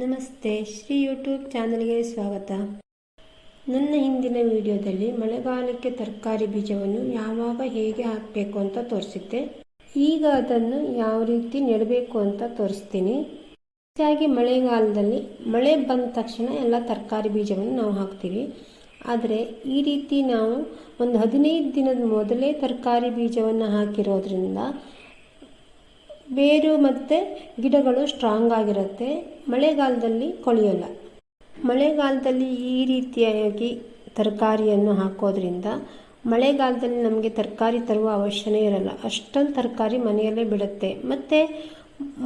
ನಮಸ್ತೆ, ಶ್ರೀ ಯೂಟ್ಯೂಬ್ ಚಾನಲ್ಗೆ ಸ್ವಾಗತ. ನನ್ನ ಹಿಂದಿನ ವಿಡಿಯೋದಲ್ಲಿ ಮಳೆಗಾಲಕ್ಕೆ ತರಕಾರಿ ಬೀಜವನ್ನು ಯಾವಾಗ ಹೇಗೆ ಹಾಕಬೇಕು ಅಂತ ತೋರಿಸಿದ್ದೆ. ಈಗ ಅದನ್ನು ಯಾವ ರೀತಿ ನೆಡಬೇಕು ಅಂತ ತೋರಿಸ್ತೀನಿ. ಹೆಚ್ಚಾಗಿ ಮಳೆಗಾಲದಲ್ಲಿ ಮಳೆ ಬಂದ ತಕ್ಷಣ ಎಲ್ಲ ತರಕಾರಿ ಬೀಜವನ್ನು ನಾವು ಹಾಕ್ತೀವಿ. ಆದರೆ ಈ ರೀತಿ ನಾವು ಒಂದು ಹದಿನೈದು ದಿನದ ಮೊದಲೇ ತರಕಾರಿ ಬೀಜವನ್ನು ಹಾಕಿರೋದ್ರಿಂದ ಬೇರು ಮತ್ತು ಗಿಡಗಳು ಸ್ಟ್ರಾಂಗ್ ಆಗಿರುತ್ತೆ. ಮಳೆಗಾಲದಲ್ಲಿ ಕೊಳೆಯೋಲ್ಲ. ಮಳೆಗಾಲದಲ್ಲಿ ಈ ರೀತಿಯಾಗಿ ತರಕಾರಿಯನ್ನು ಹಾಕೋದ್ರಿಂದ ಮಳೆಗಾಲದಲ್ಲಿ ನಮಗೆ ತರಕಾರಿ ತರುವ ಅವಶ್ಯನೇ ಇರಲ್ಲ. ಅಷ್ಟೊಂದು ತರಕಾರಿ ಮನೆಯಲ್ಲೇ ಬಿಡುತ್ತೆ. ಮತ್ತು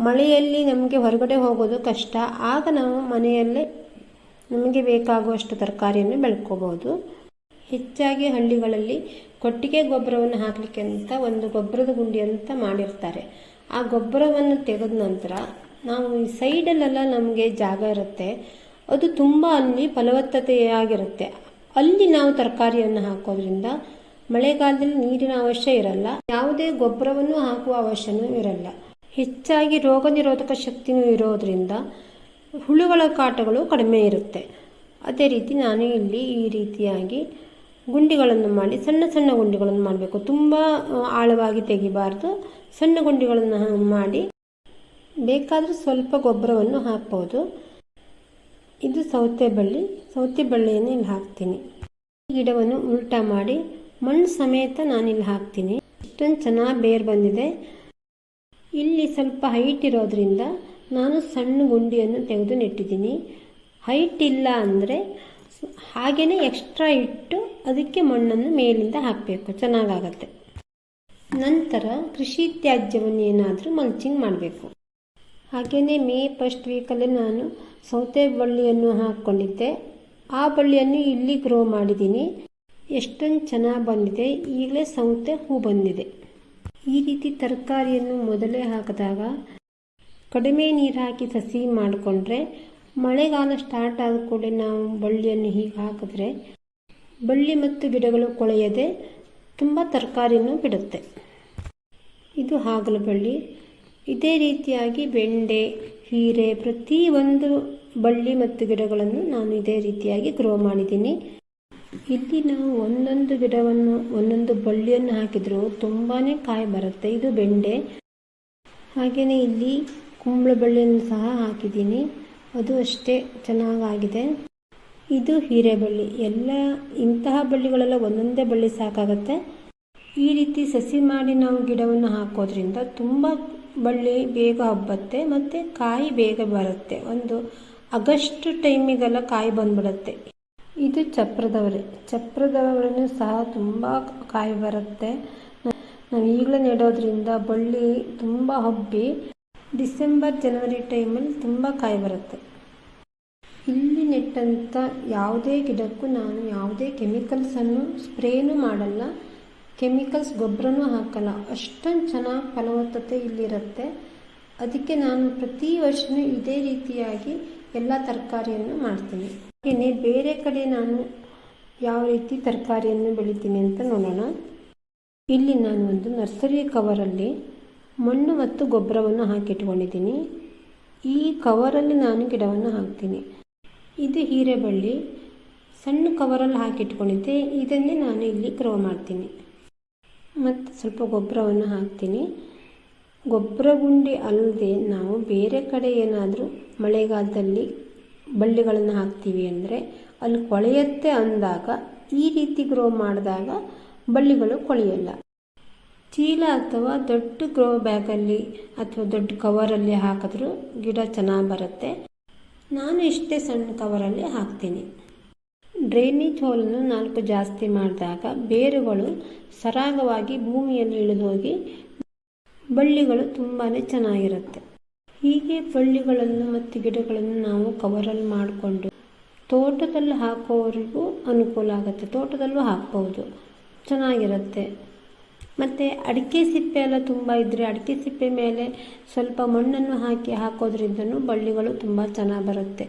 ಮಳೆಯಲ್ಲಿ ನಮಗೆ ಹೊರಗಡೆ ಹೋಗೋದು ಕಷ್ಟ. ಆಗ ನಾವು ಮನೆಯಲ್ಲೇ ನಮಗೆ ಬೇಕಾಗುವಷ್ಟು ತರಕಾರಿಯನ್ನು ಬೆಳ್ಕೋಬೋದು. ಹೆಚ್ಚಾಗಿ ಹಳ್ಳಿಗಳಲ್ಲಿ ಕೊಟ್ಟಿಗೆ ಗೊಬ್ಬರವನ್ನು ಹಾಕಲಿಕ್ಕೆ ಅಂತ ಒಂದು ಗೊಬ್ಬರದ ಗುಂಡಿ ಅಂತ ಮಾಡಿರ್ತಾರೆ. ಆ ಗೊಬ್ಬರವನ್ನು ತೆಗೆದ ನಂತರ ನಾವು ಈ ಸೈಡಲ್ಲೆಲ್ಲ ನಮಗೆ ಜಾಗ ಇರುತ್ತೆ. ಅದು ತುಂಬ ಅಲ್ಲಿ ಫಲವತ್ತತೆಯಾಗಿರುತ್ತೆ. ಅಲ್ಲಿ ನಾವು ತರಕಾರಿಯನ್ನು ಹಾಕೋದ್ರಿಂದ ಮಳೆಗಾಲದಲ್ಲಿ ನೀರಿನ ಅವಶ್ಯ ಇರಲ್ಲ. ಯಾವುದೇ ಗೊಬ್ಬರವನ್ನು ಹಾಕುವ ಅವಶ್ಯನೂ ಇರಲ್ಲ. ಹೆಚ್ಚಾಗಿ ರೋಗ ನಿರೋಧಕ ಶಕ್ತಿನೂ ಇರೋದ್ರಿಂದ ಹುಳುಗಳ ಕಾಟಗಳು ಕಡಿಮೆ ಇರುತ್ತೆ. ಅದೇ ರೀತಿ ನಾನು ಇಲ್ಲಿ ಈ ರೀತಿಯಾಗಿ ಗುಂಡಿಗಳನ್ನು ಮಾಡಿ, ಸಣ್ಣ ಸಣ್ಣ ಗುಂಡಿಗಳನ್ನು ಮಾಡಬೇಕು. ತುಂಬ ಆಳವಾಗಿ ತೆಗಿಬಾರ್ದು. ಸಣ್ಣ ಗುಂಡಿಗಳನ್ನು ಮಾಡಿ ಬೇಕಾದರೂ ಸ್ವಲ್ಪ ಗೊಬ್ಬರವನ್ನು ಹಾಕ್ಬೋದು. ಇದು ಸೌತೆ ಬಳ್ಳಿ. ಸೌತೆ ಬಳ್ಳಿಯನ್ನು ಇಲ್ಲಿ ಹಾಕ್ತೀನಿ. ಈ ಗಿಡವನ್ನು ಉಲ್ಟಾ ಮಾಡಿ ಮಣ್ಣು ಸಮೇತ ಇಲ್ಲಿ ಹಾಕ್ತೀನಿ. ಇಷ್ಟೊಂದು ಚೆನ್ನಾಗಿ ಬೇರು ಬಂದಿದೆ. ಇಲ್ಲಿ ಸ್ವಲ್ಪ ಹೈಟ್ ಇರೋದ್ರಿಂದ ನಾನು ಸಣ್ಣ ಗುಂಡಿಯನ್ನು ತೆಗೆದು ನೆಟ್ಟಿದ್ದೀನಿ. ಹೈಟ್ ಇಲ್ಲ ಅಂದರೆ ಹಾಗೆಯೇ ಎಕ್ಸ್ಟ್ರಾ ಇಟ್ಟು ಅದಕ್ಕೆ ಮಣ್ಣನ್ನು ಮೇಲಿಂದ ಹಾಕಬೇಕು. ಚೆನ್ನಾಗಾಗತ್ತೆ. ನಂತರ ಕೃಷಿ ತ್ಯಾಜ್ಯವನ್ನು ಏನಾದರೂ ಮಲ್ಚಿಂಗ್ ಮಾಡಬೇಕು. ಹಾಗೆಯೇ ಮೇ ಫಸ್ಟ್ ವೀಕಲ್ಲಿ ನಾನು ಸೌತೆ ಬಳ್ಳಿಯನ್ನು ಹಾಕ್ಕೊಂಡಿದ್ದೆ. ಆ ಬಳ್ಳಿಯನ್ನು ಇಲ್ಲಿ ಗ್ರೋ ಮಾಡಿದ್ದೀನಿ. ಎಷ್ಟೊಂದು ಚೆನ್ನಾಗಿ ಬಂದಿದೆ. ಈಗಲೇ ಸೌತೆ ಹೂ ಬಂದಿದೆ. ಈ ರೀತಿ ತರಕಾರಿಯನ್ನು ಮೊದಲೇ ಹಾಕಿದಾಗ ಕಡಿಮೆ ನೀರು ಹಾಕಿ ಸಸಿ ಮಾಡಿಕೊಂಡ್ರೆ ಮಳೆಗಾಲ ಸ್ಟಾರ್ಟ್ ಆದ ಕೂಡಲೇ ನಾವು ಬಳ್ಳಿಯನ್ನು ಹೀಗೆ ಹಾಕಿದ್ರೆ ಬಳ್ಳಿ ಮತ್ತು ಗಿಡಗಳು ಕೊಳೆಯದೆ ತುಂಬ ತರಕಾರಿನೂ ಬಿಡುತ್ತೆ. ಇದು ಹಾಗಲ ಬಳ್ಳಿ ಇದೇ ರೀತಿಯಾಗಿ ಬೆಂಡೆ, ಹೀರೆ ಪ್ರತಿಯೊಂದು ಬಳ್ಳಿ ಮತ್ತು ಗಿಡಗಳನ್ನು ನಾನು ಇದೇ ರೀತಿಯಾಗಿ ಗ್ರೋ ಮಾಡಿದ್ದೀನಿ. ಇಲ್ಲಿ ನಾವು ಒಂದೊಂದು ಗಿಡವನ್ನು, ಒಂದೊಂದು ಬಳ್ಳಿಯನ್ನು ಹಾಕಿದರೂ ತುಂಬಾ ಕಾಯಿ ಬರುತ್ತೆ. ಇದು ಬೆಂಡೆ. ಹಾಗೆಯೇ ಇಲ್ಲಿ ಕುಂಬಳ ಬಳ್ಳಿಯನ್ನು ಸಹ ಹಾಕಿದ್ದೀನಿ. ಅದು ಅಷ್ಟೇ ಚೆನ್ನಾಗಾಗಿದೆ. ಇದು ಹೀರೆಬಳ್ಳಿ. ಎಲ್ಲ ಇಂತಹ ಬಳ್ಳಿಗಳೆಲ್ಲ ಒಂದೊಂದೇ ಬಳ್ಳಿ ಸಾಕಾಗುತ್ತೆ. ಈ ರೀತಿ ಸಸಿ ಮಾಡಿ ನಾವು ಗಿಡವನ್ನು ಹಾಕೋದ್ರಿಂದ ತುಂಬ ಬಳ್ಳಿ ಬೇಗ ಹಬ್ಬತ್ತೆ ಮತ್ತು ಕಾಯಿ ಬೇಗ ಬರುತ್ತೆ. ಒಂದು ಆಗಸ್ಟ್ ಟೈಮಿಗೆಲ್ಲ ಕಾಯಿ ಬಂದ್ಬಿಡುತ್ತೆ. ಇದು ಚಪ್ರದವರೆ. ಚಪ್ರದವರೆನೂ ಸಹ ತುಂಬ ಕಾಯಿ ಬರುತ್ತೆ. ನಾವು ಈಗಲೇ ನೆಡೋದ್ರಿಂದ ಬಳ್ಳಿ ತುಂಬ ಹಬ್ಬಿ ಡಿಸೆಂಬರ್ ಜನವರಿ ಟೈಮಲ್ಲಿ ತುಂಬ ಕಾಯಿ ಬರುತ್ತೆ. ಇಲ್ಲಿ ನೆಟ್ಟಂಥ ಯಾವುದೇ ಗಿಡಕ್ಕೂ ನಾನು ಯಾವುದೇ ಕೆಮಿಕಲ್ಸನ್ನು ಸ್ಪ್ರೇನೂ ಮಾಡಲ್ಲ. ಕೆಮಿಕಲ್ಸ್ ಗೊಬ್ಬರನೂ ಹಾಕಲ್ಲ. ಅಷ್ಟೊಂದು ಚೆನ್ನಾಗಿ ಫಲವತ್ತತೆ ಇಲ್ಲಿರುತ್ತೆ. ಅದಕ್ಕೆ ನಾನು ಪ್ರತಿ ವರ್ಷವೂ ಇದೇ ರೀತಿಯಾಗಿ ಎಲ್ಲ ತರಕಾರಿಯನ್ನು ಮಾಡ್ತೀನಿ. ಹಾಗೆಯೇ ಬೇರೆ ಕಡೆ ನಾನು ಯಾವ ರೀತಿ ತರಕಾರಿಯನ್ನು ಬೆಳಿತೀನಿ ಅಂತ ನೋಡೋಣ. ಇಲ್ಲಿ ನಾನು ಒಂದು ನರ್ಸರಿ ಕವರಲ್ಲಿ ಮಣ್ಣು ಮತ್ತು ಗೊಬ್ಬರವನ್ನು ಹಾಕಿಟ್ಕೊಂಡಿದ್ದೀನಿ ಈ ಕವರಲ್ಲಿ ನಾನು ಗಿಡವನ್ನು ಹಾಕ್ತೀನಿ. ಇದು ಹೀರೆಬಳ್ಳಿ. ಸಣ್ಣ ಕವರಲ್ಲಿ ಹಾಕಿಟ್ಕೊಂಡಿದ್ದೆ ಇದನ್ನೇ ನಾನು ಇಲ್ಲಿ ಗ್ರೋ ಮಾಡ್ತೀನಿ. ಮತ್ತು ಸ್ವಲ್ಪ ಗೊಬ್ಬರವನ್ನು ಹಾಕ್ತೀನಿ. ಗೊಬ್ಬರ ಗುಂಡಿ ಅಲ್ಲದೆ ನಾವು ಬೇರೆ ಕಡೆ ಏನಾದರೂ ಮಳೆಗಾಲದಲ್ಲಿ ಬಳ್ಳಿಗಳನ್ನು ಹಾಕ್ತೀವಿ ಅಂದರೆ ಅಲ್ಲಿ ಕೊಳೆಯುತ್ತೆ ಅಂದಾಗ ಈ ರೀತಿ ಗ್ರೋ ಮಾಡಿದಾಗ ಬಳ್ಳಿಗಳು ಕೊಳೆಯಲ್ಲ. ಚೀಲ ಅಥವಾ ದೊಡ್ಡ ಗ್ರೋ ಬ್ಯಾಗಲ್ಲಿ ಅಥವಾ ದೊಡ್ಡ ಕವರಲ್ಲಿ ಹಾಕಿದ್ರೂ ಗಿಡ ಚೆನ್ನಾಗಿ ಬರುತ್ತೆ. ನಾನು ಇಷ್ಟೇ ಸಣ್ಣ ಕವರಲ್ಲಿ ಹಾಕ್ತೀನಿ. ಡ್ರೈನೇಜ್ ಹೋಲನ್ನು ನಾಲ್ಕು ಜಾಸ್ತಿ ಮಾಡಿದಾಗ ಬೇರುಗಳು ಸರಾಗವಾಗಿ ಭೂಮಿಯಲ್ಲಿ ಇಳಿದು ಹೋಗಿ ಬಳ್ಳಿಗಳು ತುಂಬಾ ಚೆನ್ನಾಗಿರುತ್ತೆ. ಹೀಗೆ ಬಳ್ಳಿಗಳನ್ನು ಮತ್ತು ಗಿಡಗಳನ್ನು ನಾವು ಕವರಲ್ಲಿ ಮಾಡಿಕೊಂಡು ತೋಟದಲ್ಲಿ ಹಾಕೋರಿಗೂ ಅನುಕೂಲ ಆಗುತ್ತೆ. ತೋಟದಲ್ಲೂ ಹಾಕ್ಬೋದು. ಚೆನ್ನಾಗಿರುತ್ತೆ. ಮತ್ತು ಅಡಿಕೆ ಸಿಪ್ಪೆ ಎಲ್ಲ ತುಂಬ ಇದ್ದರೆ ಅಡಿಕೆ ಸಿಪ್ಪೆ ಮೇಲೆ ಸ್ವಲ್ಪ ಮಣ್ಣನ್ನು ಹಾಕಿ ಹಾಕೋದ್ರಿಂದನೂ ಬಳ್ಳಿಗಳು ತುಂಬ ಚೆನ್ನಾಗಿ ಬರುತ್ತೆ.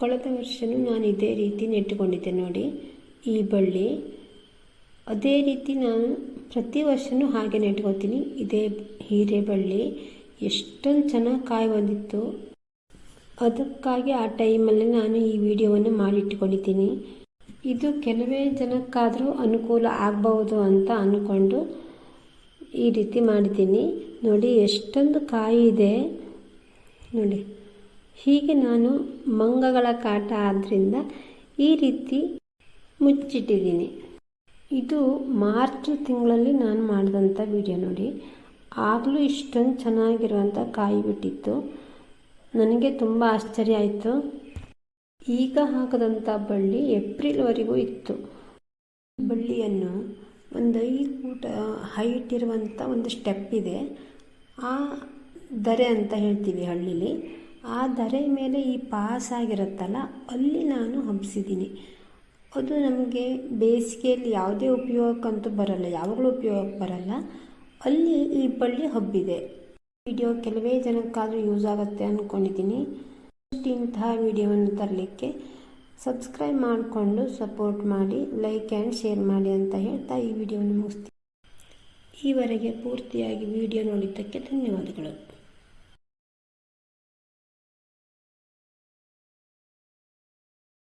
ಕಳೆದ ವರ್ಷವೂ ನಾನು ಇದೇ ರೀತಿ ನೆಟ್ಟುಕೊಂಡಿದ್ದೆ ನೋಡಿ. ಈ ಬಳ್ಳಿ ಅದೇ ರೀತಿ ನಾನು ಪ್ರತಿ ವರ್ಷವೂ ಹಾಗೆ ನೆಟ್ಕೋತೀನಿ. ಇದೇ ಹೀರೆ ಬಳ್ಳಿ ಎಷ್ಟೊಂದು ಚೆನ್ನಾಗಿ ಕಾಯಿ ಬಂದಿತ್ತು. ಅದಕ್ಕಾಗಿ ಆ ಟೈಮಲ್ಲಿ ನಾನು ಈ ವಿಡಿಯೋವನ್ನು ಮಾಡಿಟ್ಕೊಂಡಿದ್ದೀನಿ. ಇದು ಕೆಲವೇ ಜನಕ್ಕಾದರೂ ಅನುಕೂಲ ಆಗಬಹುದು ಅಂತ ಅಂದ್ಕೊಂಡು ಈ ರೀತಿ ಮಾಡಿದ್ದೀನಿ. ನೋಡಿ, ಎಷ್ಟೊಂದು ಕಾಯಿ ಇದೆ. ನೋಡಿ, ಹೀಗೆ ನಾನು ಮಂಗಗಳ ಕಾಟ ಆದ್ದರಿಂದ ಈ ರೀತಿ ಮುಚ್ಚಿಟ್ಟಿದ್ದೀನಿ. ಇದು ಮಾರ್ಚ್ ತಿಂಗಳಲ್ಲಿ ನಾನು ಮಾಡಿದಂಥ ವಿಡಿಯೋ ನೋಡಿ. ಆಗಲೂ ಇಷ್ಟೊಂದು ಚೆನ್ನಾಗಿರುವಂಥ ಕಾಯಿ ಬಿಟ್ಟಿತ್ತು. ನನಗೆ ತುಂಬ ಆಶ್ಚರ್ಯ ಆಯಿತು. ಈಗ ಹಾಕದಂಥ ಬಳ್ಳಿ ಏಪ್ರಿಲ್ವರೆಗೂ ಇತ್ತು. ಬಳ್ಳಿಯನ್ನು ಒಂದು ಐದು ಫೂಟ್ ಹೈಟ್ ಇರುವಂಥ ಒಂದು ಸ್ಟೆಪ್ ಇದೆ. ಆ ದರೆ ಅಂತ ಹೇಳ್ತೀವಿ ಹಳ್ಳಿಲಿ. ಆ ದರೆ ಮೇಲೆ ಈ ಪಾಸ್ ಆಗಿರುತ್ತಲ್ಲ, ಅಲ್ಲಿ ನಾನು ಹಬ್ಬಿಸಿದ್ದೀನಿ ಅದು ನಮಗೆ ಬೇಸಿಗೆಯಲ್ಲಿ ಯಾವುದೇ ಉಪಯೋಗಕ್ಕಂತೂ ಬರಲ್ಲ, ಯಾವಾಗಲೂ ಉಪಯೋಗಕ್ಕೆ ಬರಲ್ಲ. ಅಲ್ಲಿ ಈ ಬಳ್ಳಿ ಹಬ್ಬಿದೆ. ವಿಡಿಯೋ ಕೆಲವೇ ಜನಕ್ಕಾದರೂ ಯೂಸ್ ಆಗುತ್ತೆ ಅಂದ್ಕೊಂಡಿದ್ದೀನಿ ಇಂತಹ ವಿಡಿಯೋವನ್ನು ತರಲಿಕ್ಕೆ ಸಬ್ಸ್ಕ್ರೈಬ್ ಮಾಡಿಕೊಂಡು ಸಪೋರ್ಟ್ ಮಾಡಿ, ಲೈಕ್ ಆ್ಯಂಡ್ ಶೇರ್ ಮಾಡಿ ಅಂತ ಹೇಳ್ತಾ ಈ ವಿಡಿಯೋವನ್ನು ಮುಗಿಸ್ತೀನಿ. ಈವರೆಗೆ ಪೂರ್ತಿಯಾಗಿ ವಿಡಿಯೋ ನೋಡಿದ್ದಕ್ಕೆ ಧನ್ಯವಾದಗಳು.